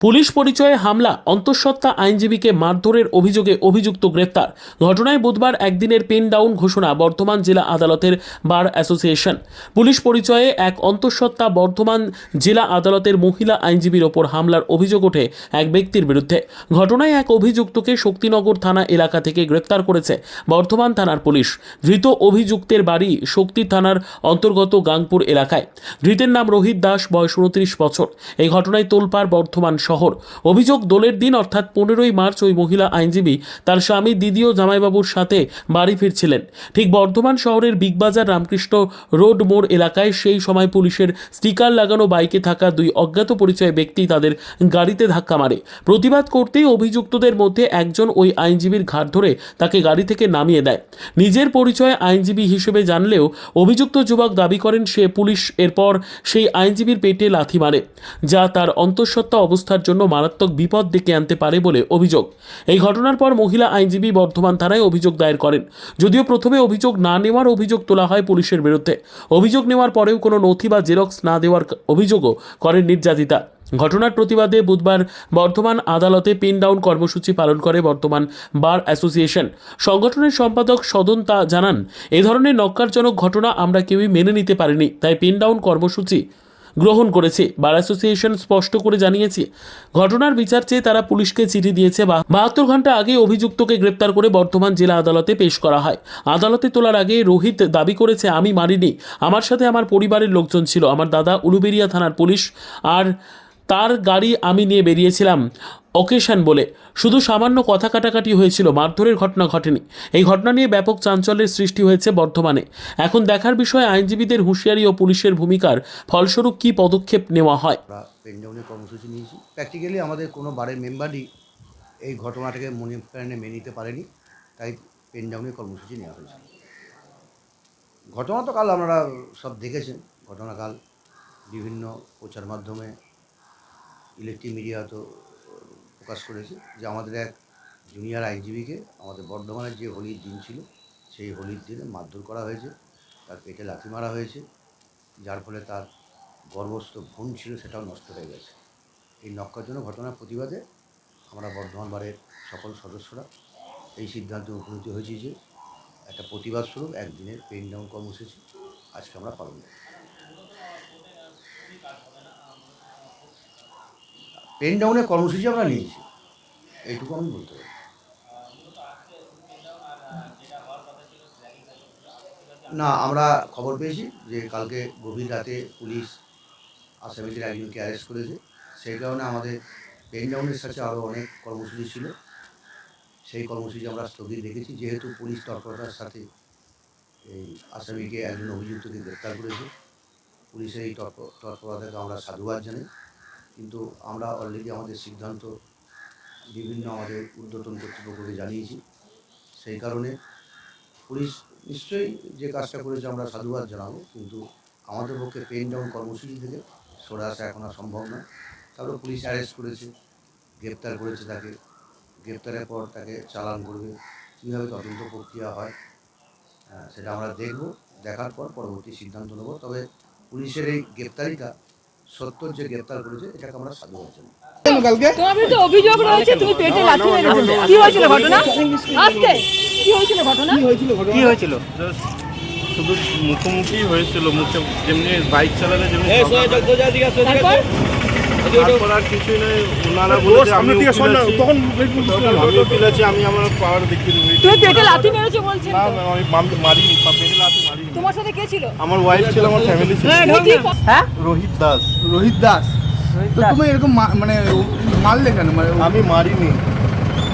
Police পরিচয়ে হামলা, অন্তঃসত্ত্বা আইনজীবীকে মারধরের অভিযোগে অভিযুক্ত গ্রেপ্তার। ঘটনায় বুধবার একদিনের পেন ডাউন ঘোষণা, বর্ধমান জেলা আদালতের বার অ্যাসোসিয়েশন। পুলিশ পরিচয়ে এক অন্তঃসত্ত্বা বর্ধমান জেলা আদালতের মহিলা আইনজীবীর ওপর হামলার অভিযোগ ওঠে এক ব্যক্তির বিরুদ্ধে। ঘটনায় এক অভিযুক্তকে শক্তিনগর থানা এলাকা থেকে গ্রেপ্তার করেছে বর্ধমান থানার পুলিশ। ধৃত অভিযুক্তের বাড়ি শক্তি থানার অন্তর্গত গাংপুর এলাকায়। ধৃতের নাম রোহিত দাস, বয়স উনত্রিশ বছর। এই ঘটনায় তোলপাড় বর্ধমান শহর। অভিযোগ, দোলের দিন অর্থাৎ পনেরোই মার্চ ওই মহিলা আইনজীবী তার স্বামী দিদি ও জামাইবাবুর সাথে বাড়ি ফিরছিলেন। ঠিক বর্ধমান শহরের বিগবাজার রামকৃষ্ণ রোড মোড় এলাকায় সেই সময় পুলিশের স্টিকার লাগানো বাইকে থাকা দুই অজ্ঞাত পরিচয় ব্যক্তি তাদের গাড়িতে ধাক্কা মারে। প্রতিবাদ করতেই অভিযুক্তদের মধ্যে একজন ওই আইনজীবীর ঘাট ধরে তাকে গাড়ি থেকে নামিয়ে দেয়। নিজের পরিচয় আইনজীবী হিসেবে জানলেও অভিযুক্ত যুবক দাবি করেন, সে পুলিশ এরপর সেই আইনজীবীর পেটে লাথি মারে, যা তার অন্তঃসত্ত্বা অবস্থার জন্য মারাত্মক বিপদ ডেকে আনতে পারে বলে অভিযোগ। এই ঘটনার পর মহিলা আইনজীবী বর্ধমান থানায় অভিযোগ দায়ের করেন। যদিও প্রথমে অভিযোগ না নেওয়ার অভিযোগ তোলা হয় পুলিশের বিরুদ্ধে। অভিযোগ নেওয়ার পরেও কোনো নথি বা জেরক্স না দেওয়ার অভিযোগও করেন নির্যাতিতা। ঘটনার প্রতিবাদে বুধবার বর্ধমান আদালতে পিন ডাউন কর্মসূচি পালন করে বর্তমান বার অ্যাসোসিয়েশন। সংগঠনের সম্পাদক সদন তা জানান, এ ধরনের নক্কারজনক ঘটনা আমরা কেউই মেনে নিতে পারিনি, তাই পিন ডাউন কর্মসূচি গ্রহণ করেছে। বার অ্যাসোসিয়েশন স্পষ্ট করে জানিয়েছে, ঘটনার বিচার চেয়ে তারা পুলিশকে চিঠি দিয়েছে বা বাহাত্তর ঘণ্টা আগে অভিযুক্তকে গ্রেপ্তার করে বর্ধমান জেলা আদালতে পেশ করা হয়। আদালতে তোলার আগে রোহিত দাবি করেছে, আমি মারিনি। আমার সাথে আমার পরিবারের লোকজন ছিল। আমার দাদা উলুবেরিয়া থানার পুলিশ আর তার গাড়ি আমি নিয়ে বেরিয়েছিলাম। অকেশন বলে। শুধু সামান্য কথা কাটাকাটি হয়েছিল, মারধরের ঘটনা ঘটেনি। এই ঘটনা নিয়ে ব্যাপক চাঞ্চল্যের সৃষ্টি হয়েছে বর্ধমানে। এখন দেখার বিষয়ে, আইনজীবীদের হুঁশিয়ারি ও পুলিশের ভূমিকার ফলস্বরূপ কী পদক্ষেপ নেওয়া হয়? পেনডাউনের কর্মসূচি নিয়েছি। প্র্যাকটিক্যালি আমাদের কোনো বারের মেম্বারই এই ঘটনাটাকে মনে প্রাণে মেনে নিতে পারেনি। তাই পেনডাউনের কর্মসূচি নেওয়া হয়েছে। ঘটনা তো কাল আপনারা সব দেখেছেন। ঘটনাকাল বিভিন্ন প্রচার মাধ্যমে ইলেকট্রিক মিডিয়া তো প্রকাশ করেছে যে আমাদের এক জুনিয়র আইনজীবীকে আমাদের বর্ধমানের যে হোলির দিন ছিল, সেই হোলির দিনে মারধর করা হয়েছে। তার পেটে লাথি মারা হয়েছে, যার ফলে তার গর্ভস্থ ভ্রূণ ছিল, সেটাও নষ্ট হয়ে গেছে। এই নক্কারজনক ঘটনার প্রতিবাদে আমরা বর্ধমান বারের সকল সদস্যরা এই সিদ্ধান্তে উপনীত হয়েছি যে একটা প্রতিবাদ স্বরূপ একদিনের পেন ডাউন কর্মসূচি আজকে আমরা পালন করি পেন ডাউনের কর্মসূচি আমরা নিয়েছি। এইটুকু আমি বলতে পারি। না, আমরা খবর পেয়েছি যে কালকে গভীর রাতে পুলিশ আসামিদের একজনকে অ্যারেস্ট করেছে। সেই কারণে আমাদের পেন ডাউনের সাথে আরও অনেক কর্মসূচি ছিল। সেই কর্মসূচি আমরা স্থগিত রেখেছি। যেহেতু পুলিশ তৎপরতার সাথে এই আসামিকে একজন অভিযুক্তকে গ্রেপ্তার করেছে, পুলিশের এই তৎপ- তৎপরতাকে আমরা সাধুবাদ জানাই। কিন্তু আমরা অলরেডি আমাদের সিদ্ধান্ত বিভিন্ন আমাদের ঊর্ধ্বতন কর্তৃপক্ষকে জানিয়েছি। সেই কারণে পুলিশ নিশ্চয়ই যে কাজটা করেছে আমরা সাধুবাদ জানাব, কিন্তু আমাদের পক্ষে পেন ডাউন কর্মসূচি থেকে সরে আসা এখন আর সম্ভব নয়। তারপরে পুলিশ অ্যারেস্ট করেছে, গ্রেপ্তার করেছে তাকে। গ্রেপ্তারের পর তাকে চালান করবে। কীভাবে তদন্ত প্রক্রিয়া হয় সেটা আমরা দেখব। দেখার পর পরবর্তী সিদ্ধান্ত নেব। তবে পুলিশের এই গ্রেপ্তারিটা সত্য যে গ্রেপ্তার করেছে এটাকে আমরা সাধুবাদ তোমার বিরুদ্ধে অভিযোগ রয়েছে তুমি পেটে লাথি মেরেছিলে কি হয়েছিল ঘটনা? আজকে? কি হয়েছিল ঘটনা? কি হয়েছিল শুধু মুখোমুখি হয়েছিল মুখে যেমনি বাইক চালালে যেমনি কিছুই ওনারা বলেছে আমি উকিল আছি তখন আমি উকিল আমি আমার পাওয়ার দেখতে দেবো। তুমি পেটে লাথি মেরেছো বলছেন না আমি মাম- মারিনি পা- পেটে লাথি মারিনি। তোমার সাথে কে ছিল? আমার ওয়াইফ ছিল আমার ফ্যামিলি ছিল। ক- হ্যাঁ? রোহিত দাস। রোহিত দাস। তো তুমি এরকম মানে মারলে কেন? মানে আমি মারিনি।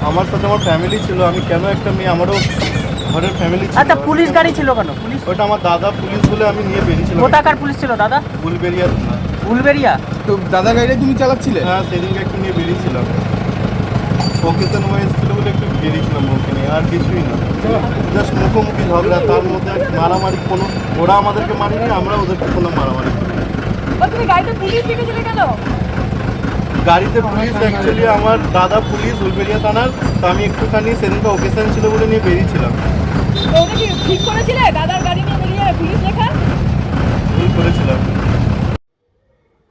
আমার সাথে আমার ফ্যামিলি ছিল আমি কেন একটা মেয়ে? আমারও ঘরের ফ্যামিলি ছিল। আচ্ছা পুলিশ গাড়ি ছিল কেন? পুলিশ ওটা আমার দাদা পুলিশ বলে আমি নিয়ে বেরিয়েছিলাম। কোথাকার পুলিশ ছিল দাদা? বুলবেরিয়া উলবেরিয়া? তো দাদা গাড়িটা তুমি চালাচ্ছিলে? হ্যাঁ সেদিনকে একটু নিয়ে বেরিয়েছিলাম। ওকেশন ওয়াইজ ছিল বলে একটু বেরিয়েছিলাম ওকে নিয়ে আর কিছুই না। জাস্ট মুখোমুখি ঝগড়া তার মধ্যে মারামারি কোনো ওরা আমাদেরকে মারিনি আমরা ওদেরকে কোনো মারামারি। তুমি গাড়িতে পুলিশ রেখেছিলে কেন? গাড়িতে পুলিশ অ্যাকচুয়ালি আমার দাদা পুলিশ উলবেরিয়া থানার তো আমি একটুখানি সেদিনকে ওকেশন ছিল বলে নিয়ে বেরিয়েছিলাম। ঠিক করেছিলে? দাদার গাড়ি নিয়ে বেরিয়ে পুলিশ লেখা